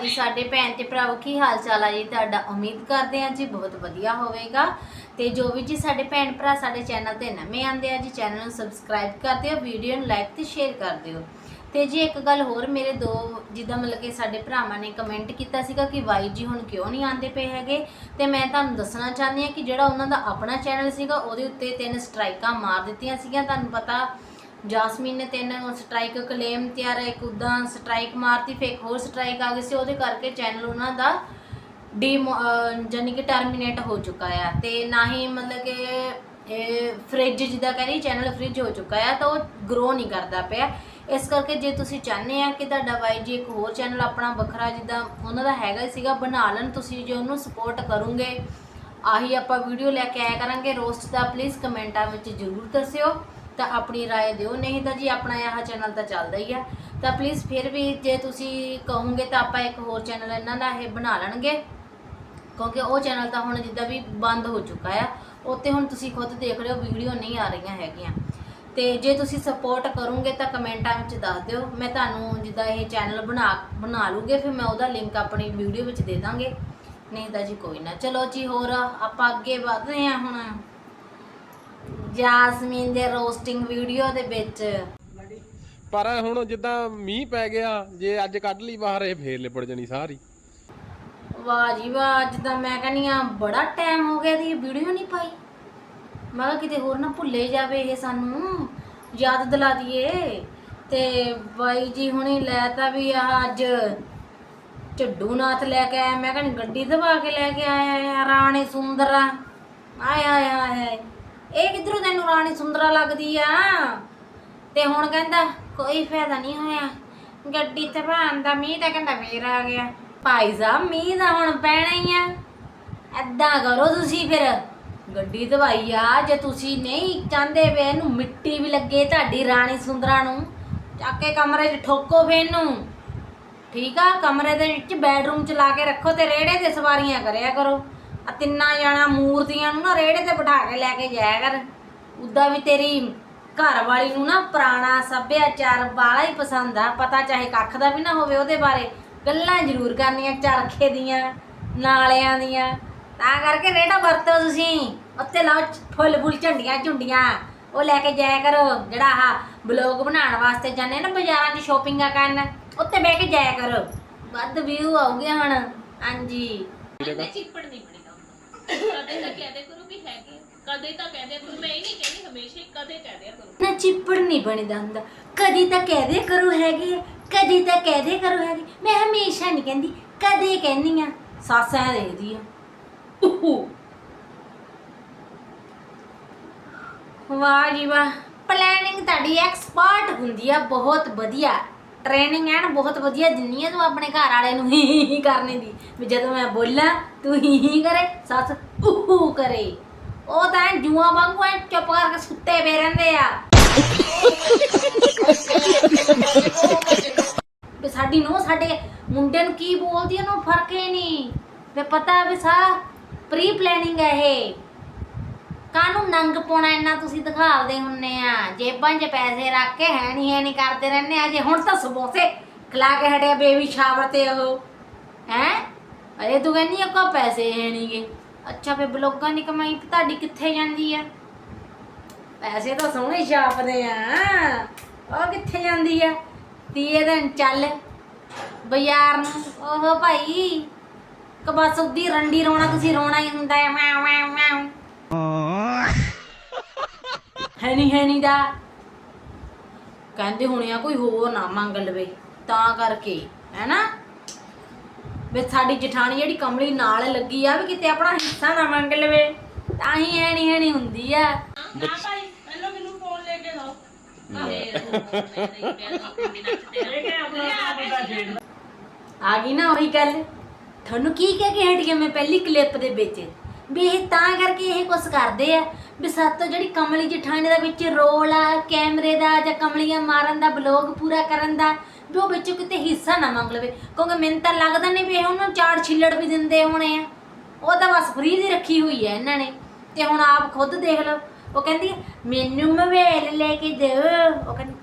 ਜੀ ਸਾਡੇ ਭੈਣ ਤੇ ਭਰਾਵੋ, ਕੀ ਹਾਲ ਚਾਲ ਆ ਜੀ? ਤੁਹਾਡਾ ਉਮੀਦ ਕਰਦੇ ਹਾਂ ਜੀ ਬਹੁਤ ਵਧੀਆ ਹੋਵੇਗਾ। ਤੇ ਜੋ ਵੀ ਜੀ ਸਾਡੇ ਭੈਣ ਭਰਾ ਸਾਡੇ ਚੈਨਲ ਤੇ ਨਵੇਂ ਆਂਦੇ ਆ ਜੀ, ਚੈਨਲ ਨੂੰ ਸਬਸਕ੍ਰਾਈਬ ਕਰ ਦਿਓ ਵੀਡੀਓ ਨੂੰ ਲਾਈਕ ਤੇ ਸ਼ੇਅਰ ਕਰ ਦਿਓ। ਤੇ ਜੀ ਇੱਕ ਗੱਲ ਹੋਰ, ਮੇਰੇ ਦੋ ਜਿੱਦਾਂ ਮਤਲਬ ਕਿ ਸਾਡੇ ਭਰਾਵਾਂ ਨੇ ਕਮੈਂਟ ਕੀਤਾ ਸੀਗਾ ਕਿ ਵਾਈ ਜੀ ਹੁਣ ਕਿਉਂ ਨਹੀਂ ਆਂਦੇ ਪਏ ਹੈਗੇ? ਤੇ ਮੈਂ ਤੁਹਾਨੂੰ ਦੱਸਣਾ ਚਾਹੁੰਦੀ ਹਾਂ ਕਿ ਜਿਹੜਾ ਉਹਨਾਂ ਦਾ ਆਪਣਾ ਚੈਨਲ ਸੀਗਾ, ਉਹਦੇ ਉੱਤੇ ਤਿੰਨ ਸਟ੍ਰਾਈਕਾਂ ਮਾਰ ਦਿੱਤੀਆਂ ਸੀਗੀਆਂ, ਤੁਹਾਨੂੰ ਪਤਾ ਜਾਸਮੀਨ ਨੇ ਤਿੰਨ ਸਟ੍ਰਾਈਕ ਕਲੇਮ ਤਿਆਰ ਇੱਕ ਉਦਾਂ ਸਟ੍ਰਾਈਕ ਮਾਰਤੀ, ਫਿਰ ਇੱਕ ਹੋਰ ਸਟ੍ਰਾਈਕ ਆ ਗਈ ਸੀ, ਉਹਦੇ ਕਰਕੇ ਚੈਨਲ ਉਹਨਾਂ ਦਾ ਡੀ ਜਾਨੀ ਕਿ ਟਰਮੀਨੇਟ ਹੋ ਚੁੱਕਾ ਆ। ਤੇ ਨਾ ਹੀ ਮਤਲਬ ਕਿ ਇਹ ਫ੍ਰਿਜ ਜਿੱਦਾਂ ਕਹਿੰਦੀ ਚੈਨਲ ਫ੍ਰਿਜ ਹੋ ਚੁੱਕਾ ਆ, ਤਾਂ ਉਹ ਗਰੋ ਨਹੀਂ ਕਰਦਾ ਪਿਆ। ਇਸ ਕਰਕੇ ਜੇ ਤੁਸੀਂ ਚਾਹੁੰਦੇ ਆ ਕਿ ਤੁਹਾਡਾ ਵਾਈ ਜੀ ਇੱਕ ਹੋਰ ਚੈਨਲ ਆਪਣਾ ਵੱਖਰਾ ਜਿੱਦਾਂ ਉਹਨਾਂ ਦਾ ਹੈਗਾ ਹੀ ਸੀਗਾ, ਬਣਾ ਲੈਣ, ਤੁਸੀਂ ਜੇ ਉਹਨੂੰ ਸਪੋਰਟ ਕਰੋਗੇ, ਆਹੀ ਆਪਾਂ ਵੀਡੀਓ ਲੈ ਕੇ ਆਇਆ ਕਰਾਂਗੇ। ਰੋਸਟ ਦਾ ਪਲੀਜ਼ ਕਮੈਂਟਾਂ ਵਿੱਚ ਜ਼ਰੂਰ ਦੱਸਿਓ। ਤਾਂ ਆਪਣੀ رائے ਦਿਓ ਨਹੀਂ ਤਾਂ ਜੀ ਆਪਣਾ ਇਹ ਚੈਨਲ ਤਾਂ ਚੱਲਦਾ ਹੀ ਆ ਤਾਂ ਪਲੀਜ਼ ਫਿਰ ਵੀ ਜੇ ਤੁਸੀਂ ਕਹੋਗੇ ਤਾਂ ਆਪਾਂ ਇੱਕ ਹੋਰ ਚੈਨਲ ਇਹਨਾਂ ਦਾ ਇਹ ਬਣਾ ਲੈਣਗੇ ਕਿਉਂਕਿ ਉਹ ਚੈਨਲ ਤਾਂ ਹੁਣ ਜਿੱਦਾਂ ਵੀ ਬੰਦ ਹੋ ਚੁੱਕਾ ਆ ਉੱਤੇ ਹੁਣ ਤੁਸੀਂ ਖੁਦ ਦੇਖ ਰਹੇ ਹੋ ਵੀਡੀਓ ਨਹੀਂ ਆ ਰਹੀਆਂ ਹੈਗੀਆਂ ਤੇ ਜੇ ਤੁਸੀਂ ਸਪੋਰਟ ਕਰੋਗੇ ਤਾਂ ਕਮੈਂਟਾਂ ਵਿੱਚ ਦੱਸ ਦਿਓ ਮੈਂ ਤੁਹਾਨੂੰ ਜਿੱਦਾਂ ਇਹ ਚੈਨਲ ਬਣਾ ਬਣਾ ਲੂਗੇ ਫਿਰ ਮੈਂ ਉਹਦਾ ਲਿੰਕ ਆਪਣੀ ਵੀਡੀਓ ਵਿੱਚ ਦੇ ਦਾਂਗੇ ਨਹੀਂ ਤਾਂ ਜੀ ਕੋਈ ਨਾ ਚਲੋ ਜੀ ਹੋਰ ਆਪਾਂ ਅੱਗੇ ਵਧਦੇ ਹਾਂ ਹੁਣ ਜਾਸਮੀਨ ਦੇ ਰੋਸਟਿੰਗ ਵੀਡੀਓ ਦੇ ਵਿੱਚ। ਪਰ ਹੁਣ ਜਿੱਦਾਂ ਮੀਂਹ ਪੈ ਗਿਆ ਜੇ ਅੱਜ ਕੱਢ ਲਈ ਬਾਹਰ ਇਹ ਫੇਰ ਲਿਬੜ ਜਣੀ ਸਾਰੀ। ਵਾਹ ਜੀ ਵਾਹ ਤਾਂ ਮੈਂ ਕਹਿੰਦੀ ਆ ਬੜਾ ਟਾਈਮ ਹੋ ਗਿਆ ਦੀ ਵੀਡੀਓ ਨਹੀਂ ਪਾਈ। ਮੈਂ ਕਿਹਾ ਕਿਤੇ ਹੋਰ ਨਾ ਭੁੱਲੇ ਜਾਵੇ ਇਹ ਸਾਨੂੰ ਯਾਦ ਦਿਲਾ ਦਈਏ। ਤੇ ਬਾਈ ਜੀ ਹੁਣੀ ਲੈ ਤਾ ਵੀ ਆਹ ਅੱਜ ਝੱਡੂ ਨਾਥ ਲੈ ਕੇ ਆਇਆ। ਮੈਂ ਕਹਿੰਦੀ ਗੱਡੀ ਦਬਾ ਕੇ ਲੈ ਕੇ ਆਇਆ ਆ ਰਾਣੀ ਸੁੰਦਰਾ। ਆਏ ਆਏ ਆਏ ਇਹ ਕਿੱਧਰੋਂ ਤੈਨੂੰ ਰਾਣੀ ਸੁੰਦਰਾ ਲੱਗਦੀ ਆ? ਤੇ ਹੁਣ ਕਹਿੰਦਾ, ਕੋਈ ਫਾਇਦਾ ਨਹੀਂ ਹੋਇਆ। ਗੱਡੀ ਤੇ ਭਾਣ ਦਾ ਮੀਂਹ ਤਾਂ ਕਹਿੰਦਾ ਫੇਰ ਆ ਗਿਆ। ਭਾਈ ਸਾਹਿਬ, ਮੀਂਹ ਤਾਂ ਹੁਣ ਪੈਣਾ ਹੀ ਆ। ਐਦਾਂ ਕਰੋ ਤੁਸੀਂ ਫਿਰ। ਗੱਡੀ ਦਵਾਈ ਆ, ਜੇ ਤੁਸੀਂ ਨਹੀਂ ਚਾਹੁੰਦੇ ਵੇ ਇਹਨੂੰ ਮਿੱਟੀ ਵੀ ਲੱਗੇ ਤੁਹਾਡੀ ਰਾਣੀ ਸੁੰਦਰਾ ਨੂੰ, ਚੱਕ ਕੇ ਕਮਰੇ 'ਚ ਠੋਕੋ ਫੇ ਇਹਨੂੰ। ਠੀਕ ਆ, ਕਮਰੇ ਦੇ ਵਿੱਚ ਬੈਡਰੂਮ 'ਚ ਲਾ ਕੇ ਰੱਖੋ ਤੇ ਰੇੜੇ ਤੇ ਸਵਾਰੀਆਂ ਕਰਿਆ ਕਰੋ। ਆ ਤਿੰਨਾਂ ਜਣਾ ਮੂਰਤੀਆਂ ਨੂੰ ਨਾ ਰੇੜੇ ਤੇ ਬਿਠਾ ਕੇ ਲੈ ਕੇ ਜਾਇਆ ਕਰ। ਉਦਾਂ ਵੀ ਤੇਰੀ ਘਰ ਵਾਲੀ ਨੂੰ ਨਾ ਪੁਰਾਣਾ ਸੱਭਿਆਚਾਰ ਵਾਲਾ ਹੀ ਪਸੰਦ ਆ। ਪਤਾ ਚਾਹੇ ਕੱਖ ਦਾ ਵੀ ਨਾ ਹੋਵੇ ਉਹਦੇ ਬਾਰੇ ਗੱਲਾਂ ਜ਼ਰੂਰ ਕਰਨੀਆਂ, ਚਰਖੇ ਦੀਆਂ, ਨਾਲਿਆਂ ਦੀਆਂ। ਤਾਂ ਕਰਕੇ ਰੇੜਾ ਵਰਤੋ ਤੁਸੀਂ। ਉੱਤੇ ਲਾਓ ਫੁੱਲ ਫੁੱਲ ਝੰਡੀਆਂ ਝੁੰਡੀਆਂ। ਉਹ ਲੈ ਕੇ ਜਾਇਆ ਕਰੋ। ਜਿਹੜਾ ਆਹ ਬਲੌਗ ਬਣਾਉਣ ਵਾਸਤੇ ਜਾਂਦੇ ਨਾ ਬਾਜ਼ਾਰਾਂ 'ਚ ਸ਼ੋਪਿੰਗਾਂ ਕਰਨ ਉੱਤੇ ਬਹਿ ਕੇ ਜਾਇਆ ਕਰੋ। ਵੱਧ ਵਿਊ ਆਉਗੇ ਹੁਣ। ਹਾਂਜੀ। ਚਿੱਪੜ ਨਹੀਂ ਕਦੇ ਤਾਂ ਕਹਦੇ ਕਰੋ ਵੀ ਹੈਗੇ ਕਦੇ ਤਾਂ ਕਹਦੇ ਕਰੋ। ਮੈਂ ਇਹ ਨਹੀਂ ਕਹਿੰਦੀ ਹਮੇਸ਼ਾ ਹੀ ਕਦੇ ਕਹਦੇ ਕਰੋ। ਨਾ ਚਿੱਪੜ ਨਹੀਂ ਬਣਦਾ ਹੁੰਦਾ। ਕਦੀ ਤਾਂ ਕਹਦੇ ਕਰੋ ਹੈਗੇ ਆ, ਕਦੀ ਤਾਂ ਕਹਦੇ ਕਰੋ ਹੈਗੇ। ਮੈਂ ਹਮੇਸ਼ਾ ਨਹੀਂ ਕਹਿੰਦੀ। ਕਦੇ ਕਹਿੰਦੀ ਆ। ਸਾਸਾਂ ਦੇਖਦੀ ਆ। ਉਹੂ। ਵਾਹ ਜੀ ਵਾਹ। ਪਲੈਨਿੰਗ ਤੁਹਾਡੀ ਐਕਸਪਰਟ ਹੁੰਦੀ ਆ। ਬਹੁਤ ਵਧੀਆ। ਟ੍ਰੇਨਿੰਗ ਐਨ ਬਹੁਤ ਵਧੀਆ ਦਿੰਨੀ ਆ ਤੂੰ ਆਪਣੇ ਘਰ ਵਾਲੇ ਨੂੰ ਹੀ ਹੀ ਹੀ ਕਰਨੇ ਦੀ। ਵੀ ਜਦੋਂ ਮੈਂ ਬੋਲਾਂ, ਤੂੰ ਹੀ ਹੀ ਕਰੇ, ਸੱਸ ਉਹੂ ਕਰੇ। ਉਹ ਤਾਂ ਐਨ ਜੂਆਂ ਵਾਂਗੂ ਐਨ ਚੁੱਪ ਕਰਕੇ ਸੁੱਤੇ ਪਏ ਰਹਿੰਦੇ ਆ। ਵੀ ਸਾਡੀ ਨੂੰ ਸਾਡੇ ਮੁੰਡੇ ਨੂੰ ਕੀ ਬੋਲਦੀ ਆ, ਉਹਨੂੰ ਫ਼ਰਕ ਹੀ ਨਹੀਂ। ਵੀ ਪਤਾ ਵੀ ਸਾ ਪ੍ਰੀ ਪਲੈਨਿੰਗ ਹੈ ਇਹ। ਕਾਹਨੂੰ ਨੰਗ ਪਾਉਣਾ ਇੰਨਾ ਤੁਸੀਂ ਦਿਖਾਉਂਦੇ ਹੁੰਨੇ ਆ? ਜੇਬਾਂ 'ਚ ਪੈਸੇ ਰੱਖ ਕੇ ਹੈ ਨਹੀਂ ਹੈ ਨਹੀਂ ਕਰਦੇ ਰਹਿੰਦੇ ਆ। ਜੇ ਹੁਣ ਤਾਂ ਸਮੋਸੇ ਖਿਲਾ ਕੇ ਹਟਿਆ ਬੇਬੀ ਸ਼ਾਵਰ ਤੇ ਉਹ। ਹੈ? ਅਰੇ ਤੂੰ ਕਹਿੰਦੀ ਆ ਕੋ ਪੈਸੇ ਹੈ ਨਹੀਂਗੇ। ਅੱਛਾ ਫੇ ਬਲੋਗਾਂ ਦੀ ਕਮਾਈ ਤੁਹਾਡੀ ਕਿੱਥੇ ਜਾਂਦੀ ਆ? ਪੈਸੇ ਤਾਂ ਸੋਹਣੇ ਛਾਪਦੇ ਆ। ਉਹ ਕਿੱਥੇ ਜਾਂਦੀ ਆ? ਤੀਏ ਦਿਨ ਚੱਲ। ਬਾਜ਼ਾਰ ਨੂੰ। ਓਹੋ ਭਾਈ। ਕਬਸ ਉਦੀ ਰੰਡੀ ਰੋਣਾ, ਤੁਸੀਂ ਰੋਣਾ ਹੀ ਹੁੰਦਾ ਹੈ ਮੈਂ ਮੈਂ ਮੈਂ। ਹੈ ਨਹੀਂ ਹੈ ਨਹੀਂ ਦਾ। ਕਹਿੰਦੇ ਹੁਣੇ ਆ ਕੋਈ ਹੋਰ ਨਾ ਮੰਗ ਲਵੇ ਤਾਂ ਕਰਕੇ ਹੈਨਾ ਵੀ ਸਾਡੀ ਜਠਾਣੀ ਜਿਹੜੀ ਕਮਲੀ ਨਾਲ ਲੱਗੀ ਆ ਵੀ ਕਿਤੇ ਆਪਣਾ ਹਿੱਸਾ ਨਾ ਮੰਗ ਲਵੇ। ਤਾਂ ਹੀ ਹੈ ਨਹੀਂ ਹੈ ਨਹੀਂ ਹੁੰਦੀ ਆ। ਨਾ ਭਾਈ ਪਹਿਲਾਂ ਮੈਨੂੰ ਫੋਨ ਲੈ ਕੇ ਦਿਓ। ਆ ਗਈ ਨਾ ਉਹੀ ਗੱਲ। ਤੁਹਾਨੂੰ ਕੀ ਕਹਿ ਕੇ ਹਟ ਗਿਆ ਮੈਂ ਪਹਿਲੀ ਕਲਿੱਪ ਦੇ ਵਿੱਚ? ਵੀ ਇਹ ਤਾਂ ਕਰਕੇ ਇਹ ਕੁਛ ਕਰਦੇ ਆ ਵੀ ਸਭ ਤੋਂ ਜਿਹੜੀ ਕਮਲੀ ਜਠਾਣੀ ਦਾ ਵਿੱਚ ਰੋਲ ਆ, ਕੈਮਰੇ ਦਾ ਜਾਂ ਕਮਲੀਆਂ ਮਾਰਨ ਦਾ ਬਲੌਗ ਪੂਰਾ ਕਰਨ ਦਾ, ਵੀ ਉਹ ਵਿੱਚੋਂ ਕਿਤੇ ਹਿੱਸਾ ਨਾ ਮੰਗ ਲਵੇ। ਕਿਉਂਕਿ ਮੈਨੂੰ ਤਾਂ ਲੱਗਦਾ ਨਹੀਂ ਵੀ ਇਹ ਉਹਨੂੰ ਚਾਰ ਛਿੱਲੜ ਵੀ ਦਿੰਦੇ ਹੋਣੇ ਆ। ਉਹ ਤਾਂ ਬਸ ਫ੍ਰੀ ਦੀ ਰੱਖੀ ਹੋਈ ਹੈ ਇਹਨਾਂ ਨੇ। ਤੇ ਹੁਣ ਆਪ ਖੁਦ ਦੇਖ ਲਓ। ਉਹ ਕਹਿੰਦੀ ਮੈਨੂੰ ਮੋਬਾਈਲ ਲੈ ਕੇ ਦੇ। ਉਹ ਕਹਿੰਦੀ,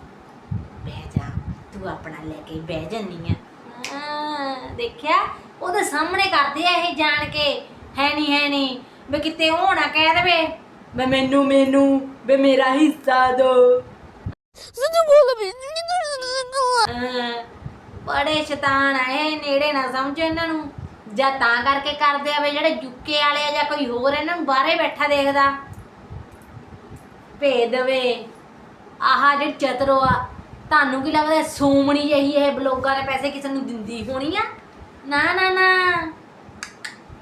ਬਹਿ ਜਾ, ਤੂੰ ਆਪਣਾ ਲੈ ਕੇ ਬਹਿ ਜੰਨੀ ਆ। ਦੇਖਿਆ? ਉਹਦੇ ਸਾਹਮਣੇ ਕਰਦੇ ਆ ਇਹ ਜਾਣ ਕੇ। ਹੈ ਨਹੀਂ ਹੈ ਨਹੀਂ। ਵੀ ਕਿਤੇ ਨਾ ਕਹਿ ਦੇਵੇ ਵੀ ਮੈਨੂੰ ਮੈਨੂੰ ਵੀ ਮੇਰਾ ਹਿੱਸਾ ਦੋ। ਹਾਂ, ਬੜੇ ਸ਼ੈਤਾਨ ਆ ਇਹ ਨੇੜੇ ਨਾ ਸਮਝੋ ਇਹਨਾਂ ਨੂੰ। ਜਾਂ ਤਾਂ ਕਰਕੇ ਕਰਦੇ ਆ ਵੀ ਜਿਹੜੇ ਜੁੱਕੇ ਵਾਲੇ ਆ ਜਾਂ ਕੋਈ ਹੋਰ ਇਹਨਾਂ ਨੂੰ ਬਾਹਰੇ ਬੈਠਾ ਦੇਖਦਾ। ਭੇਜ ਦੇਵੇ ਆਹ ਜਿਹੜੇ ਚਤਰੋ ਆ ਤੁਹਾਨੂੰ ਕੀ ਲੱਗਦਾ ਸੂਮਣੀ ਜਿਹੀ ਇਹ ਬਲੋਗਾਂ ਦੇ ਪੈਸੇ ਕਿਸੇ ਨੂੰ ਦਿੰਦੀ ਹੋਣੀ ਆ? ਨਾ ਨਾ ਨਾ।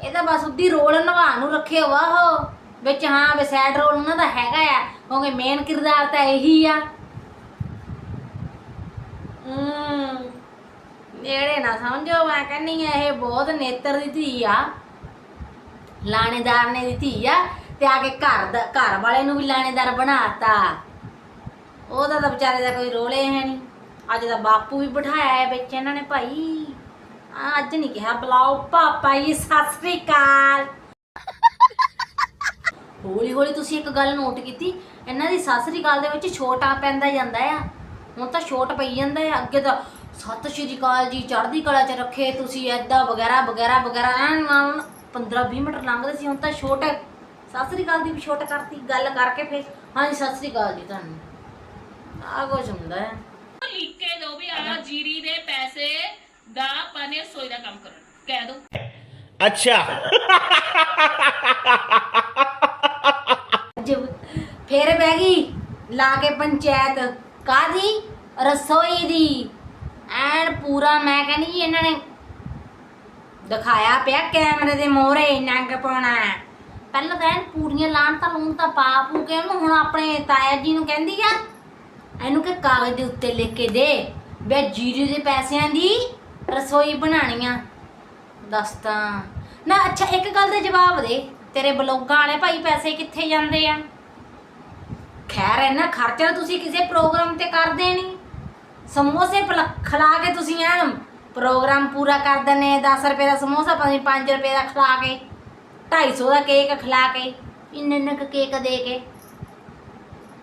ਇਹ ਤਾਂ ਬਸ ਉੱਦੀ ਰੋਲ ਨਿਭਾਉਣ ਨੂੰ ਰੱਖਿਓ ਵਾ ਉਹ। ਵਿੱਚ ਹਾਂ ਵੀ ਸੈਡ ਰੋਲ ਉਹਨਾਂ ਦਾ ਹੈਗਾ ਆ ਕਿਉਂਕਿ ਮੇਨ ਕਿਰਦਾਰ ਤਾਂ ਇਹੀ ਆ। ਹਮ, ਨਾ ਸਮਝੋ ਮੈਂ ਕਹਿੰਨੀ ਆ ਇਹ ਬਹੁਤ ਨੇਤਰ ਦੀ ਧੀ ਆ। ਲਾਣੇਦਾਰ ਨੇ ਦੀ ਧੀ ਆ ਤੇ ਆ ਕੇ ਘਰ ਦਾ ਘਰ ਵਾਲੇ ਨੂੰ ਵੀ ਲਾਣੇਦਾਰ ਬਣਾਤਾ। ਉਹਦਾ ਤਾਂ ਵਿਚਾਰੇ ਦਾ ਕੋਈ ਰੋਲੇ ਹੈ ਨਹੀਂ। ਅੱਜ ਦਾ ਬਾਪੂ ਵੀ ਬਿਠਾਇਆ ਹੈ ਵਿੱਚ ਇਹਨਾਂ ਨੇ ਭਾਈ। ਅੱਜ ਨਹੀਂ ਕਿਹਾ, ਬੁਲਾਓ ਪਾਪਾ ਜੀ, ਸਤਿ ਸ੍ਰੀ ਅਕਾਲ। ਹੌਲੀ ਹੌਲੀ ਤੁਸੀਂ ਇੱਕ ਗੱਲ ਨੋਟ ਕੀਤੀ, ਇਹਨਾਂ ਦੀ ਸਤਿ ਸ੍ਰੀ ਅਕਾਲ ਦੇ ਵਿੱਚ ਛੋਟਾ ਪੈਂਦਾ ਜਾਂਦਾ ਆ। ਹੁਣ ਤਾਂ ਛੋਟ ਪਈ ਜਾਂਦਾ ਆ, ਅੱਗੇ ਤਾਂ ਸਤਿ ਸ਼੍ਰੀ ਅਕਾਲ ਜੀ, ਚੜ੍ਹਦੀ ਕਲਾ ਚ ਰੱਖੇ ਤੁਸੀਂ ਐਦਾਂ ਵਗੈਰਾ ਵਗੈਰਾ ਵਗੈਰਾ, ਐਨ ਨਾਲ 15 20 ਮਿੰਟ ਲੰਘਦੇ ਸੀ, ਹੁਣ ਤਾਂ ਛੋਟ ਸਤਿ ਸ੍ਰੀ ਅਕਾਲ ਦੀ ਵੀ ਛੋਟ ਕਰਤੀ, ਗੱਲ ਕਰਕੇ ਫਿਰ। ਹਾਂਜੀ, ਸਤਿ ਸ੍ਰੀ ਅਕਾਲ ਜੀ ਤੁਹਾਨੂੰ। ਆ ਕੁਛ ਹੁੰਦਾ ਹੈ ਲਿਖ ਕੇ ਦਿਓ ਵੀ ਆ ਜੀਰੀ ਦੇ ਪੈਸੇ ਦਾ ਪਾਣੇ ਫੇਰ ਬਹਿ ਗਈ ਲਾ ਕੇ ਪੰਚਾਇਤ। ਕਾਦੀ ਰਸੋਈ ਦੀ। ਐਨ ਪੂਰਾ ਮੈਂ ਕਹਿੰਦੀ ਜੀ ਇਹਨਾਂ ਨੇ ਦਿਖਾਇਆ ਪਿਆ ਕੈਮਰੇ ਦੇ ਮੋਹਰੇ ਨੰਗ ਪਾਉਣਾ ਪਹਿਲਾਂ ਤਾਂ ਐਨ ਪੂਰੀਆਂ ਲਾਣ ਤਾਂ ਲੂਣ ਤਾਂ ਪਾ ਪੂ ਕੇ ਉਹਨੂੰ ਹੁਣ ਆਪਣੇ ਤਾਇਆ ਜੀ ਨੂੰ ਕਹਿੰਦੀ ਆ ਇਹਨੂੰ ਕਿ ਕਾਗਜ਼ ਦੇ ਉੱਤੇ ਲਿਖ ਕੇ ਦੇ। ਬੇ ਜੀਰੀ ਦੇ ਪੈਸਿਆਂ ਦੀ ਰਸੋਈ ਬਣਾਣੀ ਆ। ਦੱਸ ਤਾਂ। ਨਾ, ਅੱਛਾ, ਇੱਕ ਗੱਲ ਦਾ ਜਵਾਬ ਦੇ। ਤੇਰੇ ਬਲੌਗਾਂ ਵਾਲੇ ਭਾਈ ਪੈਸੇ ਕਿੱਥੇ ਜਾਂਦੇ ਆ? ਖੈਰ ਇਹਨਾਂ ਖਰਚਾ ਤੁਸੀਂ ਕਿਸੇ ਪ੍ਰੋਗਰਾਮ ਤੇ ਕਰਦੇ ਨਹੀਂ। ਸਮੋਸੇ ਪਲ- ਖਿਲਾ ਕੇ ਤੁਸੀਂ ਐਨ ਪ੍ਰੋਗਰਾਮ ਪੂਰਾ ਕਰ ਦਿੰਦੇ 10 ਰੁਪਏ ਦਾ ਸਮੋਸਾ, ਭਾਵੇਂ 5 ਰੁਪਏ ਦਾ ਖਿਲਾ ਕੇ 250 ਦਾ ਕੇਕ ਖਿਲਾ ਕੇ, ਇੰਨੇ ਇੰਨੇ ਕੁ ਕੇਕ ਦੇ ਕੇ।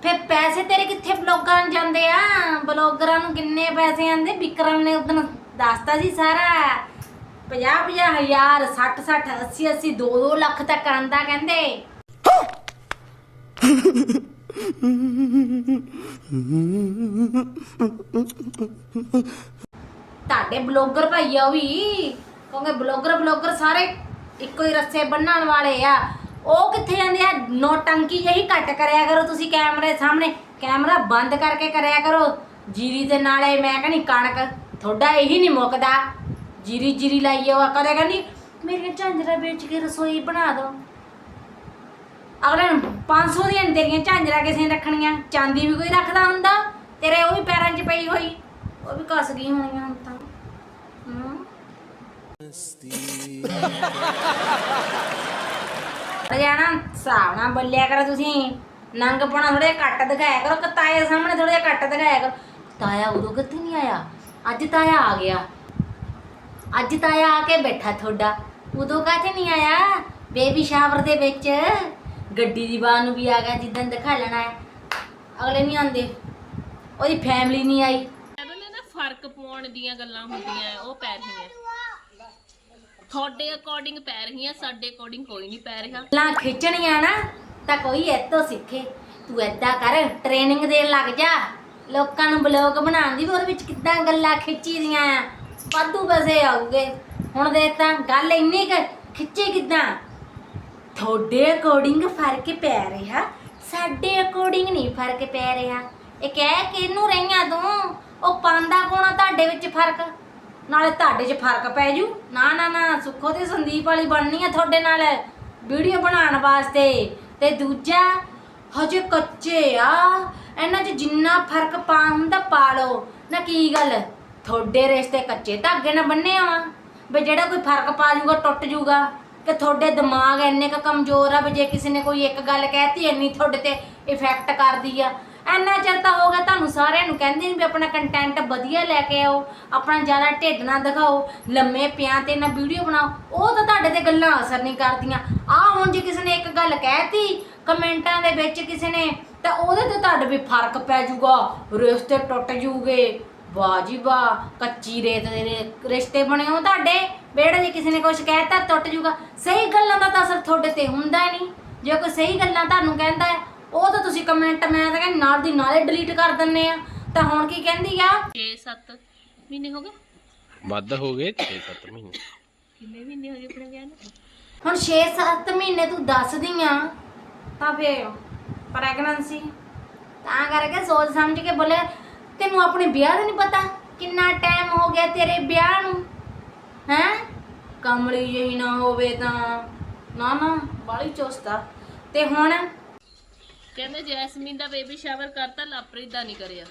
ਫਿਰ ਪੈਸੇ ਤੇਰੇ ਕਿੱਥੇ ਬਲੌਗਰਾਂ ਨੂੰ ਜਾਂਦੇ ਆ? ਬਲੌਗਰਾਂ ਨੂੰ ਕਿੰਨੇ ਪੈਸੇ ਆਂਦੇ ਵਿਕਰਮ ਨੇ ਉਦੋਂ ਦੱਸਤਾ ਜੀ ਸਾਰਾ। 50 50 ਹਜ਼ਾਰ 60 60 80 80 2 2 ਲੱਖ ਤੱਕ ਆਂਦਾ ਕਹਿੰਦੇ। ਤੁਹਾਡੇ ਬਲੌਗਰ ਭਾਈ ਆ ਉਹ ਵੀ, ਕਿਉਂਕਿ ਬਲੌਗਰ ਬਲੌਗਰ ਸਾਰੇ ਇੱਕੋ ਹੀ ਰੱਸੇ ਬੰਨਣ ਵਾਲੇ ਆ। ਉਹ ਕਿੱਥੇ ਜਾਂਦੇ ਆ? ਨੋਟੰਕੀ ਜਿਹੀ ਘੱਟ ਕਰਿਆ ਕਰੋ ਤੁਸੀਂ ਕੈਮਰੇ ਸਾਹਮਣੇ। ਕੈਮਰਾ ਬੰਦ ਕਰਕੇ ਕਰਿਆ ਕਰੋ। ਜੀਰੀ ਦੇ ਨਾਲੇ ਮੈਂ ਕਹਿੰਦੀ ਕਣਕ ਤੁਹਾਡਾ ਇਹੀ ਨਹੀਂ ਮੁੱਕਦਾ। ਜੀਰੀ ਜੀਰੀ ਲਾਈ ਉਹ ਕਦੇ ਕਹਿੰਦੀ ਮੇਰੀਆਂ ਝਾਂਜਰਾਂ ਵੇਚ ਕੇ ਰਸੋਈ ਬਣਾ ਦਿਓ ਅਗਲੇ ਨੂੰ 500 ਦੀਆਂ ਨੀ ਤੇਰੀਆਂ ਝਾਂਜਰਾਂ ਕਿਸੇ ਨੇ ਰੱਖਣੀਆਂ। ਚਾਂਦੀ ਵੀ ਕੋਈ ਰੱਖਦਾ ਹੁੰਦਾ। ਤੇਰੇ ਉਹ ਵੀ ਪੈਰਾਂ 'ਚ ਪਈ ਹੋਈ। ਉਹ ਵੀ ਕੱਸ ਗਈ ਹੋਣੀਆਂ ਹੁਣ ਤਾਂ। ਹੂੰ। ਜਾਣਾ। ਹਿਸਾਬ ਨਾਲ ਬੋਲਿਆ ਕਰੋ ਤੁਸੀਂ। ਨੰਗ ਪਣਾ ਜਿਹਾ ਘੱਟ ਦਿਖਾਇਆ ਕਰੋ। ਕਿ ਤਾਏ ਦੇ ਸਾਹਮਣੇ ਥੋੜਾ ਜਿਹਾ ਘੱਟ ਦਿਖਾਇਆ ਕਰੋ। ਤਾਇਆ ਉਦੋਂ ਕਿੱਥੇ ਨਹੀਂ ਆਇਆ? ਅੱਜ ਤਾਇਆ ਆ ਗਿਆ। ਅੱਜ ਤਾਇਆ ਆ ਕੇ ਬੈਠਾ ਤੁਹਾਡਾ। ਉਦੋਂ ਕਾਹਤੇ ਨਹੀਂ ਆਇਆ? ਬੇਬੀ ਸ਼ਾਵਰ ਦੇ ਵਿੱਚ। ਗੱਡੀ ਦੀ ਬਾਹਰ ਨੂੰ ਵੀ ਆ ਗਿਆ ਜਿੱਦਣ ਦਿਖਾ ਲੈਣਾ ਹੈ। ਅਗਲੇ ਨਹੀਂ ਆਉਂਦੇ। ਉਹਦੀ ਫੈਮਿਲੀ ਨਹੀਂ ਆਈ। ਨੇ ਫ਼ਰਕ ਪਾਉਣ ਦੀਆਂ ਗੱਲਾਂ ਹੁੰਦੀਆਂ ਉਹ ਪੈ ਰਹੀਆਂ। ਤੁਹਾਡੇ ਅਕੋਰਡਿੰਗ ਪੈ ਰਹੀਆਂ ਸਾਡੇ ਅਕੋਰਡਿੰਗ ਕੋਈ ਨਹੀਂ ਪੈ ਰਿਹਾ। ਗੱਲਾਂ ਖਿੱਚਣੀਆਂ ਨਾ ਤਾਂ ਕੋਈ ਇੱਥੋਂ ਸਿੱਖੇ। ਤੂੰ ਏਦਾਂ ਕਰ ਟ੍ਰੇਨਿੰਗ ਦੇਣ ਲੱਗ ਜਾ। ਲੋਕਾਂ ਨੂੰ ਬਲੌਗ ਬਣਾਉਣ ਦੀ ਵੀ ਉਹਦੇ ਵਿੱਚ ਕਿੱਦਾਂ ਗੱਲਾਂ ਖਿੱਚੀ ਦੀਆਂ ਆ। ਵਾਧੂ ਪੈਸੇ ਆਉਗੇ ਹੁਣ ਦੇ ਤਾਂ ਗੱਲ ਇੰਨੀ ਕੁ ਖਿੱਚੇ ਕਿੱਦਾਂ? ਤੁਹਾਡੇ ਅਕੋਰਡਿੰਗ ਫ਼ਰਕ ਪੈ ਰਿਹਾ। ਸਾਡੇ ਅਕੋਰਡਿੰਗ ਨਹੀਂ ਫ਼ਰਕ ਪੈ ਰਿਹਾ। ਇਹ ਕਹਿ ਕਿਹਨੂੰ ਰਹੀਆਂ ਤੂੰ ਉਹ ਪਾਂਦਾ ਕੋਣਾ ਤੁਹਾਡੇ ਵਿੱਚ ਫ਼ਰਕ? ਨਾਲੇ ਤੁਹਾਡੇ 'ਚ ਫ਼ਰਕ ਪੈ ਜੂ। ਨਾ ਨਾ ਨਾ, ਸੁੱਖੋ ਤੇ ਸੰਦੀਪ ਵਾਲੀ ਬਣਨੀ ਆ ਤੁਹਾਡੇ ਨਾਲ ਵੀਡੀਓ ਬਣਾਉਣ ਵਾਸਤੇ। ਤੇ ਦੂਜਾ, ਹਜੇ ਕੱਚੇ ਆ। ਇਹਨਾਂ 'ਚ ਜਿੰਨਾ ਫ਼ਰਕ ਪਾ ਹੁੰਦਾ ਪਾ ਲਓ ਨਾ ਕੀ ਗੱਲ? ਤੁਹਾਡੇ ਰਿਸ਼ਤੇ ਕੱਚੇ ਧਾਗੇ ਨਾਲ ਬੰਨੇ ਆ। ਵੀ ਜਿਹੜਾ ਕੋਈ ਫ਼ਰਕ ਪਾ ਜੂਗਾ, ਟੁੱਟ ਜੂਗਾ। ਕਿ ਤੁਹਾਡੇ ਦਿਮਾਗ ਇੰਨੇ ਕ ਕਮਜ਼ੋਰ ਆ ਵੀ ਜੇ ਕਿਸੇ ਨੇ ਕੋਈ ਇੱਕ ਗੱਲ ਕਹਿਤੀ, ਇੰਨੀ ਤੁਹਾਡੇ ਤੇ ਇਫੈਕਟ ਕਰਦੀ ਆ। ਇੰਨਾ ਚਿਰ ਤਾਂ ਹੋ ਗਿਆ ਤੁਹਾਨੂੰ ਸਾਰਿਆਂ ਨੂੰ ਕਹਿੰਦੇ ਨੇ ਵੀ ਆਪਣਾ ਕੰਟੈਂਟ ਵਧੀਆ ਲੈ ਕੇ ਆਓ, ਆਪਣਾ ਜ਼ਿਆਦਾ ਢਿੱਡ ਨਾ ਦਿਖਾਓ, ਲੰਮੇ ਪਿਆਂ ਤੇ ਨਾ ਵੀਡੀਓ ਬਣਾਓ। ਉਹ ਤਾਂ ਤੁਹਾਡੇ ਤੇ ਗੱਲਾਂ ਅਸਰ ਨਹੀਂ ਕਰਦੀਆਂ। ਆ ਹੁਣ ਜੇ ਕਿਸੇ ਨੇ ਇੱਕ ਗੱਲ ਕਹਿਤੀ, ਕਮੈਂਟਾਂ ਦੇ ਵਿੱਚ ਕਿਸੇ ਨੇ ਤਾਂ ਉਹਦੇ ਤੇ ਤੁਹਾਡੇ ਵੀ ਫ਼ਰਕ ਪੈ ਜਾਊਗਾ। ਰਿਸ਼ਤੇ ਟੁੱਟ ਜੂਗੇ ਵਾਹ ਜੀ ਵਾਹ ਕੱਚੀ ਰੇਤ ਦੇ ਰਿਸ਼ਤੇ ਬਣੇ ਹੋ ਤੁਹਾਡੇ। ਬੇੜਾ ਜੇ ਕਿਸੇ ਨੇ ਕੁਝ ਕਹਿਤਾ ਟੁੱਟ ਜੂਗਾ ਸਹੀ ਗੱਲਾਂ ਦਾ ਤਾਂ ਅਸਰ ਤੁਹਾਡੇ ਤੇ ਹੁੰਦਾ ਨਹੀਂ। ਜੇ ਕੋਈ ਸਹੀ ਗੱਲਾਂ ਤੁਹਾਨੂੰ ਕਹਿੰਦਾ ਹੈ ਉਹ ਤਾਂ ਤੁਸੀਂ ਕਮੈਂਟ ਮੈਂ ਤਾਂ ਕਹਿੰਦੀ ਨਾਲ ਦੀ ਨਾਲੇ ਡਿਲੀਟ ਕਰ ਦਿੰਨੇ ਆ। ਤਾਂ ਹੁਣ ਕੀ ਕਹਿੰਦੀ ਆ? 6-7 ਮਹੀਨੇ ਹੋ ਗਏ। ਵੱਧ ਹੋ ਗਏ 6-7 ਮਹੀਨੇ। ਕਿੰਨੇ ਮਹੀਨੇ ਹੋ ਗਏ ਆਪਣੇ ਵਿਆਹ ਨੂੰ? ਹੁਣ 6-7 ਮਹੀਨੇ ਤੂੰ ਦੱਸਦੀ ਆ ਤਾਂ ਫੇ ਪ੍ਰੈਗਨੈਂਸੀ ਤਾਂ ਕਰਕੇ ਸੋਚ ਸਮਝ ਕੇ ਬੋਲੇ ਤੈਨੂੰ ਆਪਣੇ ਵਿਆਹ ਦਾ ਨਹੀਂ ਪਤਾ ਕਿੰਨਾ ਟਾਈਮ ਹੋ ਗਿਆ ਤੇਰੇ ਵਿਆਹ ਨੂੰ ਹੈ? ਕਮਲੀ ਜਿਹੀ ਨਾ ਹੋਵੇ ਤਾਂ। ਨਾ ਨਾ ਬਾਲੀ ਚੁਸਤਾ ਤੇ ਹੁਣ? ਕਹਿੰਦੇ ਜੈਸਮੀਨ ਦਾ ਬੇਬੀ ਸ਼ਾਵਰ ਕਰਤਾ ਲਾਪ੍ਰੀਤ ਦਾ ਨਹੀਂ ਕਰਿਆ।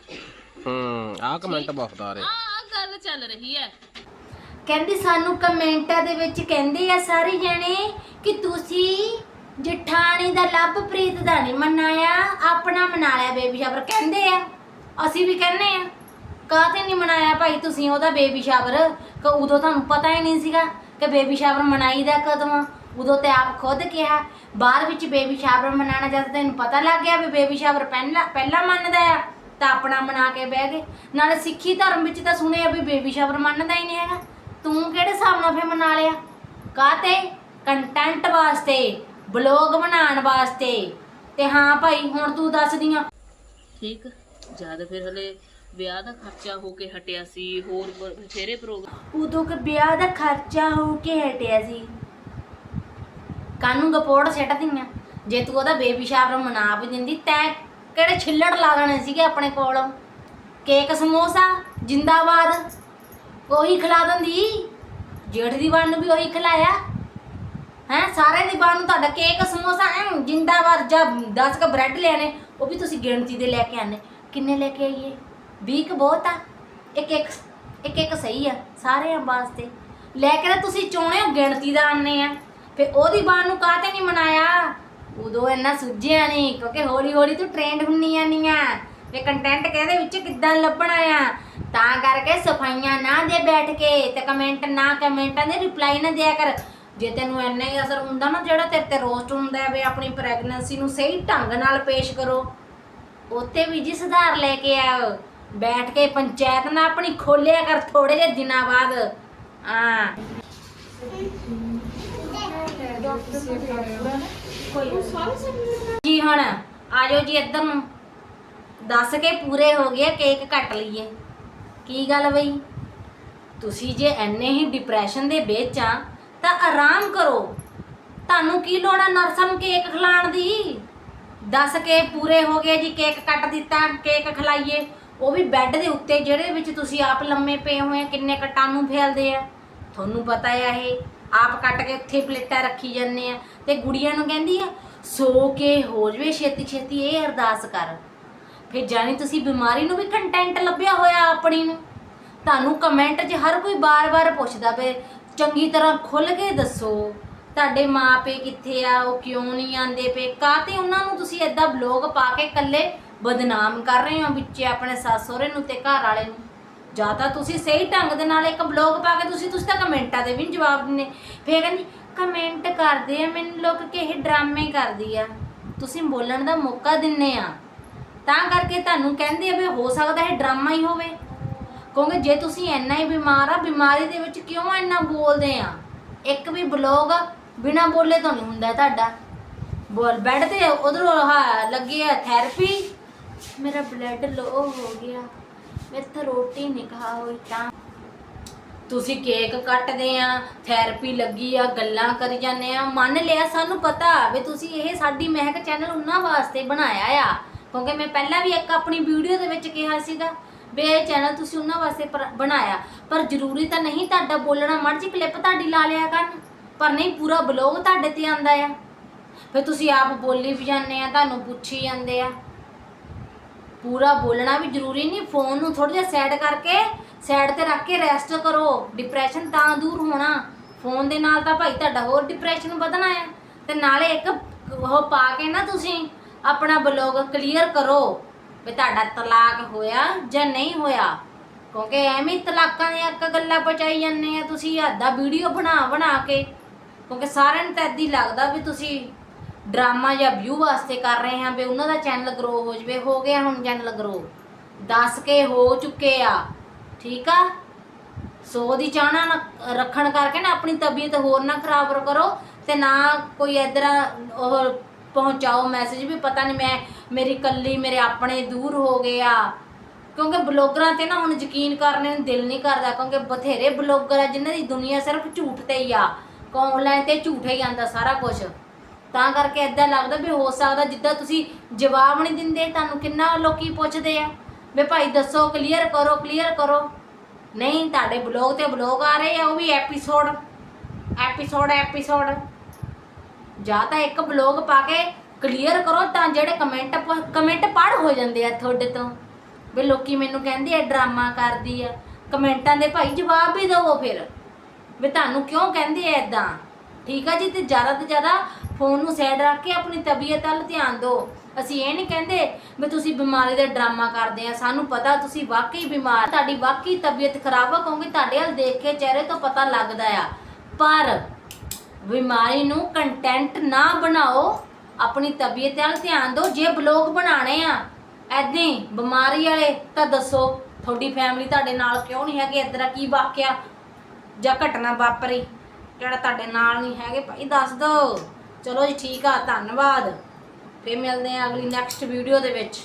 ਹੂੰ ਆਹ ਕਮੈਂਟ ਬਹੁਤ ਆ ਰਹੇ। ਆ ਆ ਗੱਲ ਚੱਲ ਰਹੀ ਹੈ। ਕਹਿੰਦੀ ਸਾਨੂੰ ਕਮੈਂਟਾਂ ਦੇ ਵਿੱਚ ਕਹਿੰਦੇ ਆ ਸਾਰੇ ਜਣੇ ਕਿ ਤੁਸੀਂ ਜਠਾਣੀ ਦਾ ਲੱਭ ਪ੍ਰੀਤ ਦਾ ਨਹੀਂ ਮਨਾਇਆ, ਆਪਣਾ ਮਨਾ ਲਿਆ ਬੇਬੀ ਸ਼ਾਵਰ, ਕਹਿੰਦੇ ਆ, ਅਸੀਂ ਵੀ ਕਹਿੰਦੇ ਆ। ਕਾਹਤੇ ਨਹੀਂ ਮਨਾਇਆ ਭਾਈ ਤੁਸੀਂ ਉਹਦਾ ਬੇਬੀ ਸ਼ਾਵਰ? ਕਿ ਉਦੋਂ ਤੁਹਾਨੂੰ ਪਤਾ ਹੀ ਨਹੀਂ ਸੀਗਾ ਕਿ ਬੇਬੀ ਸ਼ਾਵਰ ਮਨਾਈਦਾ ਕਦੋਂ ਆ। ਉਦੋਂ ਤੇ ਆਪ ਖੁਦ ਕਿਹਾ ਬਾਹਰ ਵਿੱਚ ਬੇਬੀ ਸ਼ਾਵਰ ਮਨਾਣਾ ਜਦ ਤੈਨੂੰ ਪਤਾ ਲੱਗ ਗਿਆ ਵੀ ਬੇਬੀ ਸ਼ਾਵਰ ਪਹਿਲਾਂ ਪਹਿਲਾਂ ਮੰਨਦਾ ਆ, ਤਾਂ ਆਪਣਾ ਮਨਾ ਕੇ ਬਹਿ ਗਏ। ਨਾਲੇ ਸਿੱਖੀ ਧਰਮ ਵਿੱਚ ਤਾਂ ਸੁਣਿਆ ਵੀ ਬੇਬੀ ਸ਼ਾਵਰ ਮੰਨਦਾ ਹੀ ਨਹੀਂ ਹੈਗਾ। ਤੂੰ ਕਿਹੜੇ ਹਿਸਾਬ ਨਾਲ ਫੇ ਮਨਾ ਲਿਆ? ਕਾਤੇ ਕੰਟੈਂਟ ਵਾਸਤੇ। ਬਲੌਗ ਬਣਾਉਣ ਵਾਸਤੇ। ਤੇ ਹਾਂ ਭਾਈ ਹੁਣ ਤੂੰ ਦੱਸਦੀਆਂ ਠੀਕ। ਜਦ ਫਿਰ ਹਲੇ ਵਿਆਹ ਦਾ ਖਰਚਾ ਹੋ ਕੇ ਹਟਿਆ ਸੀ ਹੋਰ ਬਥੇਰੇ ਪ੍ਰੋਗਰਾਮ ਉਦੋਂ ਕਿ ਵਿਆਹ ਦਾ ਖਰਚਾ ਹੋ ਕੇ ਹਟਿਆ ਸੀ। ਕਾਨੂੰ ਗਪੋੜ ਸਿੱਟਦੀਆਂ ਜੇ ਤੂੰ ਉਹਦਾ ਬੇਬੀ ਸ਼ਾਵਰ ਮਨਾ ਵੀ ਦਿੰਦੀ ਤੈਂ ਕਿਹੜੇ ਛਿੱਲੜ ਲਾ ਦੇਣੇ ਸੀਗੇ ਆਪਣੇ ਕੋਲ? ਕੇਕ ਸਮੋਸਾ ਜਿੰਦਾਬਾਦ ਉਹੀ ਖਿਲਾ ਦਿੰਦੀ। ਜੇਠ ਦੀ ਨੂੰ ਵੀ ਉਹੀ ਖਿਲਾਇਆ। ਹੈ, ਸਾਰਿਆਂ ਦੀ ਬਾਣ ਨੂੰ ਤੁਹਾਡਾ ਕੇਕ ਸਮੋਸਾ, ਐਂ ਜਿੰਦਾਬਾਦ ਜਾਂ 10 ਕ ਬ੍ਰੈਡ ਲਿਆਣੇ ਉਹ ਵੀ ਤੁਸੀਂ ਗਿਣਤੀ ਦੇ ਲੈ ਕੇ ਆਨੇ ਕਿੰਨੇ ਲੈ ਕੇ ਆਈਏ? 20 ਕ ਬਹੁਤ ਆ। ਇੱਕ ਇੱਕ ਇੱਕ ਇੱਕ ਸਹੀ ਆ, ਸਾਰਿਆਂ ਵਾਸਤੇ। ਲੈ ਕੇ ਤਾਂ ਤੁਸੀਂ ਚਾਹੁੰਦੇ ਗਿਣਤੀ ਦਾ ਆਨੇ ਆ, ਫਿਰ ਉਹਦੀ ਬਾਣ ਨੂੰ ਕਾਹ ਕਾਹਤੇ ਨਹੀਂ ਮਨਾਇਆ? ਉਦੋਂ ਇੰਨਾ ਸੁੱਝਿਆ ਨਹੀਂ, ਕਿਉਂਕਿ ਹੌਲੀ ਹੌਲੀ ਤੂੰ ਟ੍ਰੈਂਡ ਹੁੰਨੀ ਆਨੀ ਆ ਤੇ ਕੰਟੈਂਟ ਕਿਹਦੇ ਵਿੱਚ ਕਿੱਦਾਂ ਲੱਭਣਾ ਆ? ਤਾਂ ਕਰਕੇ ਸਫਾਈਆਂ ਨਾ ਦੇ ਬੈਠ ਕੇ ਤੇ ਕਮੈਂਟ ਨਾ ਕਮੈਂਟਾਂ ਦੇ ਰਿਪਲਾਈ ਨਾ ਦਿਆ ਕਰ। ਜੇ ਤੈਨੂੰ ਇੰਨਾ ਹੀ ਅਸਰ ਹੁੰਦਾ ਨਾ ਜਿਹੜਾ ਤੇਰੇ ਤੇ ਰੋਸਟ ਹੁੰਦਾ ਹੈ ਵੀ ਆਪਣੀ ਪ੍ਰੈਗਨੈਂਸੀ ਨੂੰ ਸਹੀ ਢੰਗ ਨਾਲ ਪੇਸ਼ ਕਰੋ ਉੱਤੇ ਵੀ ਜੀ ਸੁਧਾਰ ਲੈ ਕੇ ਆਓ ਬੈਠ ਕੇ ਪੰਚਾਇਤ ਨਾਲ ਆਪਣੀ ਖੋਲਿਆ ਕਰ ਥੋੜੇ ਜਿਹੇ ਦਿਨਾਂ ਬਾਅਦ। ਹਾਂ। ਜੀ ਹੁਣ, ਆਜੋ ਜੀ ਇੱਧਰ ਨੂੰ। ਦੱਸ ਕੇ ਪੂਰੇ ਹੋ ਗਏ ਕੇਕ ਕੱਟ ਲਈਏ। ਕੀ ਗੱਲ ਬਈ? ਤੁਸੀਂ ਜੇ ਐਨੇ ਹੀ ਡਿਪਰੈਸ਼ਨ ਦੇ ਵਿੱਚ ਆ ਤਾਂ ਆਰਾਮ ਕਰੋ। ਤੁਹਾਨੂੰ ਕੀ ਲੋੜ ਆ ਨਰਸਾਂ ਨੂੰ ਕੇਕ ਖਿਲਾਉਣ ਦੀ? ਦੱਸ ਕੇ ਪੂਰੇ ਹੋ ਗਏ ਜੀ, ਕੇਕ ਕੱਟ ਦਿੱਤਾ, ਕੇਕ ਖਿਲਾਈਏ। ਉਹ ਵੀ ਬੈੱਡ ਦੇ ਉੱਤੇ, ਜਿਹੜੇ ਵਿੱਚ ਤੁਸੀਂ ਆਪ ਲੰਮੇ ਪਏ ਹੋਏ ਆ, ਕਿੰਨੇ ਕਟਾਣੂ ਫੈਲਦੇ ਆ। ਤੁਹਾਨੂੰ ਪਤਾ ਆ ਇਹ, ਆਪ ਕੱਟ ਕੇ ਉੱਥੇ ਪਲੇਟਾਂ ਰੱਖੀ ਜਾਂਦੇ ਆ। ਤੇ ਗੁੜੀਆਂ ਨੂੰ ਕਹਿੰਦੀ ਆ, ਸੋ ਕੇ ਹੋ ਜਵੇ, ਛੇਤੀ ਛੇਤੀ ਇਹ ਅਰਦਾਸ ਕਰ। ਫਿਰ ਜਾਣੀ ਤੁਸੀਂ ਬਿਮਾਰੀ ਨੂੰ ਵੀ ਕੰਟੈਂਟ ਲੱਭਿਆ ਹੋਇਆ ਆਪਣੀ ਨੂੰ। ਤੁਹਾਨੂੰ ਕਮੈਂਟ 'ਚ ਹਰ ਕੋਈ ਬਾਰ-ਬਾਰ ਪੁੱਛਦਾ ਪਏ ਚੰਗੀ ਤਰ੍ਹਾਂ ਖੁੱਲ ਕੇ ਦੱਸੋ, ਤੁਹਾਡੇ ਮਾਪੇ ਕਿੱਥੇ ਆ, ਉਹ ਕਿਉਂ ਨਹੀਂ ਆਂਦੇ ਪਏ? ਕਾਤੇ ਉਹਨਾਂ ਨੂੰ ਤੁਸੀਂ ਏਦਾਂ ਬਲੌਗ ਪਾ ਕੇ ਇਕੱਲੇ ਬਦਨਾਮ ਕਰ ਰਹੇ ਹੋ ਵਿੱਚੇ ਆਪਣੇ ਸੱਸ ਸਹੁਰੇ ਨੂੰ ਤੇ ਘਰ ਵਾਲੇ ਨੂੰ? ਜਾਂ ਤਾਂ ਤੁਸੀਂ ਸਹੀ ਢੰਗ ਦੇ ਨਾਲ ਇੱਕ ਬਲੌਗ ਪਾ ਕੇ ਤੁਸੀਂ ਤੁਸੀਂ ਤਾਂ ਕਮੈਂਟਾਂ ਦੇ ਵੀ ਨੀ ਜਵਾਬ ਦਿੰਦੇ। ਫੇਰ ਕਹਿੰਦੀ, ਕਮੈਂਟ ਕਰਦੇ ਆ, ਮੈਨੂੰ ਲੋਕ ਕਿ ਇਹ ਡਰਾਮੇ ਕਰਦੀ ਆ। ਤੁਸੀਂ ਬੋਲਣ ਦਾ ਮੌਕਾ ਦਿੰਨੇ ਆ। ਤਾਂ ਕਰਕੇ ਤੁਹਾਨੂੰ ਕਹਿੰਦੇ ਆ ਵੀ ਹੋ ਸਕਦਾ ਇਹ ਡਰਾਮਾ ਹੀ ਹੋਵੇ। ਕਿਉਂਕਿ ਜੇ ਤੁਸੀਂ ਇੰਨਾ ਹੀ ਬਿਮਾਰ ਆ, ਬਿਮਾਰੀ ਦੇ ਵਿੱਚ ਕਿਉਂ ਇੰਨਾ ਬੋਲਦੇ ਆ? ਇੱਕ ਵੀ ਬਲੌਗ ਬਿਨਾ ਬੋਲੇ ਤੋਂ ਨਹੀਂ ਹੁੰਦਾ ਤੁਹਾਡਾ। ਬੋਲ, ਬੈੱਡ ਤੇ ਉਧਰੋਂ ਲੱਗੀ ਆ ਥੈਰੇਪੀ ਮੇਰਾ ਬਲੱਡ ਲੋ ਹੋ ਗਿਆ। ਮੈਂ ਰੋਟੀ ਨਹੀਂ ਖਾ ਹੋਈ ਤਾਂ ਤੁਸੀਂ ਕੇਕ ਕੱਟਦੇ ਆ ਥੈਰੇਪੀ ਲੱਗੀ ਆ, ਗੱਲਾਂ ਕਰੀ ਜਾਂਦੇ ਆ। ਮੰਨ ਲਿਆ ਸਾਨੂੰ ਪਤਾ ਵੀ ਤੁਸੀਂ ਇਹ ਸਾਡੀ ਮਹਿਕ ਚੈਨਲ ਉਹਨਾਂ ਵਾਸਤੇ ਬਣਾਇਆ ਆ। ਕਿਉਂਕਿ ਮੈਂ ਪਹਿਲਾਂ ਵੀ ਇੱਕ ਆਪਣੀ ਵੀਡੀਓ ਦੇ ਵਿੱਚ ਕਿਹਾ ਸੀਗਾ ਵੀ ਇਹ ਚੈਨਲ ਤੁਸੀਂ ਉਹਨਾਂ ਵਾਸਤੇ ਪਰ- ਬਣਾਇਆ। ਪਰ ਜ਼ਰੂਰੀ ਤਾਂ ਨਹੀਂ ਤੁਹਾਡਾ ਬੋਲਣਾ। ਮਰਜ਼ੀ ਕਲਿੱਪ ਤੁਹਾਡੀ ਲਾ ਲਿਆ ਕਰਨ। ਪਰ ਨਹੀਂ, ਪੂਰਾ ਬਲੌਗ ਤੁਹਾਡੇ ਤੇ ਆਂਦਾ ਆ। ਫਿਰ ਤੁਸੀਂ ਆਪ ਬੋਲੀ ਵੀ ਜਾਂਦੇ ਆ, ਤੁਹਾਨੂੰ ਪੁੱਛੀ ਜਾਂਦੇ ਆ। ਪੂਰਾ ਬੋਲਣਾ ਵੀ ਜ਼ਰੂਰੀ ਨਹੀਂ। ਫੋਨ ਨੂੰ ਥੋੜਾ ਜਿਹਾ ਸਾਈਡ ਕਰਕੇ ਸਾਈਡ ਤੇ ਰੱਖ ਕੇ ਰੈਸਟ ਕਰੋ। ਡਿਪਰੈਸ਼ਨ ਤਾਂ ਦੂਰ ਹੋਣਾ। ਫੋਨ ਦੇ ਨਾਲ ਤਾਂ ਭਾਈ ਤੁਹਾਡਾ ਹੋਰ ਡਿਪਰੈਸ਼ਨ ਵਧਣਾ ਹੈ ਤੇ ਨਾਲੇ ਇੱਕ ਉਹ ਪਾ ਕੇ ਨਾ ਤੁਸੀਂ ਆਪਣਾ ਬਲੌਗ ਕਲੀਅਰ ਕਰੋ। ਵੀ ਤੁਹਾਡਾ ਤਲਾਕ ਹੋਇਆ ਜਾਂ ਨਹੀਂ ਹੋਇਆ? ਕਿਉਂਕਿ ਐਵੇਂ ਤਲਾਕਾਂ ਦੀਆਂ ਇੱਕ ਗੱਲਾਂ ਪਚਾਈ ਜਾਂਦੇ ਆ, ਤੁਸੀਂ ਹੱਦਾ ਵੀਡੀਓ ਬਣਾ ਬਣਾ ਕੇ। ਕਿਉਂਕਿ ਸਾਰਿਆਂ ਨੂੰ ਤਾਂ ਏਦਾਂ ਹੀ ਲੱਗਦਾ ਵੀ ਤੁਸੀਂ ਡਰਾਮਾ ਜਾਂ ਵਿਊ ਵਾਸਤੇ ਕਰ ਰਹੇ ਹਾਂ ਵੀ ਉਹਨਾਂ ਦਾ ਚੈਨਲ ਗਰੋ ਹੋ ਜਵੇ, ਹੋ ਗਿਆ ਹੁਣ ਚੈਨਲ ਗਰੋ ਦੱਸ ਕੇ ਹੋ ਚੁੱਕੇ ਆ, ਠੀਕ ਆ? ਸੋ ਦੀ ਚਾਹਣਾ ਰੱਖਣ ਕਰਕੇ ਨਾ ਆਪਣੀ ਤਬੀਅਤ ਹੋਰ ਨਾ ਖਰਾਬ ਕਰੋ ਤੇ ਨਾ ਕੋਈ ਇਧਰ ਉਹ ਪਹੁੰਚਾਓ ਮੈਸੇਜ ਵੀ ਪਤਾ ਨਹੀਂ ਮੈਂ, ਮੇਰੀ ਕੱਲੀ, ਮੇਰੇ ਆਪਣੇ ਦੂਰ ਹੋ ਗਏ ਆ। ਕਿਉਂਕਿ ਬਲੌਗਰਾਂ ਤੇ ਨਾ ਹੁਣ ਯਕੀਨ ਕਰਨੇ ਨੂੰ ਦਿਲ ਨਹੀਂ ਕਰਦਾ, ਕਿਉਂਕਿ ਬਥੇਰੇ ਬਲੌਗਰ ਆ ਜਿਨ੍ਹਾਂ ਦੀ ਦੁਨੀਆ ਸਿਰਫ ਝੂਠ ਤੇ ਹੀ ਆ। ਆਨਲਾਈਨ ਤੇ ਝੂਠ ਹੀ ਆਂਦਾ ਸਾਰਾ ਕੁਝ ਤਾਂ ਕਰਕੇ ਇਦਾਂ ਲੱਗਦਾ ਵੀ ਹੋ ਸਕਦਾ ਜਿੱਦਾਂ ਤੁਸੀਂ ਜਵਾਬ ਨਹੀਂ ਦਿੰਦੇ, ਤੁਹਾਨੂੰ ਕਿੰਨਾ ਲੋਕੀ ਪੁੱਛਦੇ ਆ। ਵੀ ਭਾਈ ਦੱਸੋ ਕਲੀਅਰ ਕਰੋ ਕਲੀਅਰ ਕਰੋ। ਨਹੀਂ, ਤੁਹਾਡੇ ਬਲੌਗ ਤੇ ਬਲੌਗ ਆ ਰਹੇ ਆ, ਉਹ ਵੀ ਐਪੀਸੋਡ ਐਪੀਸੋਡ ਐਪੀਸੋਡ ਜਾਂ ਤਾਂ ਇੱਕ ਬਲੌਗ ਪਾ ਕੇ ਕਲੀਅਰ ਕਰੋ ਤਾਂ ਜਿਹੜੇ ਕਮੈਂਟ ਕਮੈਂਟ ਪੜ ਹੋ ਜਾਂਦੇ ਆ ਤੁਹਾਡੇ ਤੋਂ। ਵੀ ਲੋਕੀ ਮੈਨੂੰ ਕਹਿੰਦੇ ਆ, ਡਰਾਮਾ ਕਰਦੀ ਆ। ਕਮੈਂਟਾਂ ਦੇ ਭਾਈ ਜਵਾਬ ਵੀ ਦਿਵੋ ਫਿਰ। ਵੀ ਤੁਹਾਨੂੰ ਕਿਉਂ ਕਹਿੰਦੇ ਆ ਇਦਾਂ ਠੀਕ ਆ ਜੀ, ਤੇ ਜ਼ਿਆਦਾ ਤੋਂ ਜ਼ਿਆਦਾ ਫੋਨ ਨੂੰ ਸਾਈਡ ਰੱਖ ਕੇ ਆਪਣੀ ਤਬੀਅਤ ਵੱਲ ਧਿਆਨ ਦਿਓ। ਅਸੀਂ ਇਹ ਨਹੀਂ ਕਹਿੰਦੇ ਵੀ ਤੁਸੀਂ ਬਿਮਾਰੀ ਦਾ ਡਰਾਮਾ ਕਰਦੇ ਆ। ਸਾਨੂੰ ਪਤਾ ਤੁਸੀਂ ਵਾਕਈ ਬਿਮਾਰ, ਤੁਹਾਡੀ ਵਾਕਈ ਤਬੀਅਤ ਖਰਾਬ ਆ ਕਹੋਗੇ ਤੁਹਾਡੇ ਵੱਲ ਦੇਖ ਕੇ ਚਿਹਰੇ ਤੋਂ ਪਤਾ ਲੱਗਦਾ ਆ। ਪਰ ਬਿਮਾਰੀ ਨੂੰ ਕੰਟੈਂਟ ਨਾ ਬਣਾਓ, ਆਪਣੀ ਤਬੀਅਤ ਵੱਲ ਧਿਆਨ ਦਿਓ, ਜੇ ਬਲੌਗ ਬਣਾਣੇ ਆ ਐਦਾਂ ਹੀ ਬਿਮਾਰੀ ਵਾਲੇ ਤਾਂ ਦੱਸੋ, ਤੁਹਾਡੀ ਫੈਮਿਲੀ ਤੁਹਾਡੇ ਨਾਲ ਕਿਉਂ ਨਹੀਂ ਹੈਗੇ ਇਦਾਂ ਕੀ ਵਾਕਿਆ ਜਾਂ ਘਟਨਾ ਵਾਪਰੀ, ਜਿਹੜਾ ਤੁਹਾਡੇ ਨਾਲ ਨਹੀਂ ਹੈਗੇ, ਭਾਈ ਦੱਸ ਦਿਓ। ਚਲੋ ਜੀ, ਠੀਕ ਆ, ਧੰਨਵਾਦ। ਫੇਰ ਮਿਲਦੇ ਆ ਅਗਲੀ ਨੈਕਸਟ ਵੀਡੀਓ ਦੇ ਵਿੱਚ।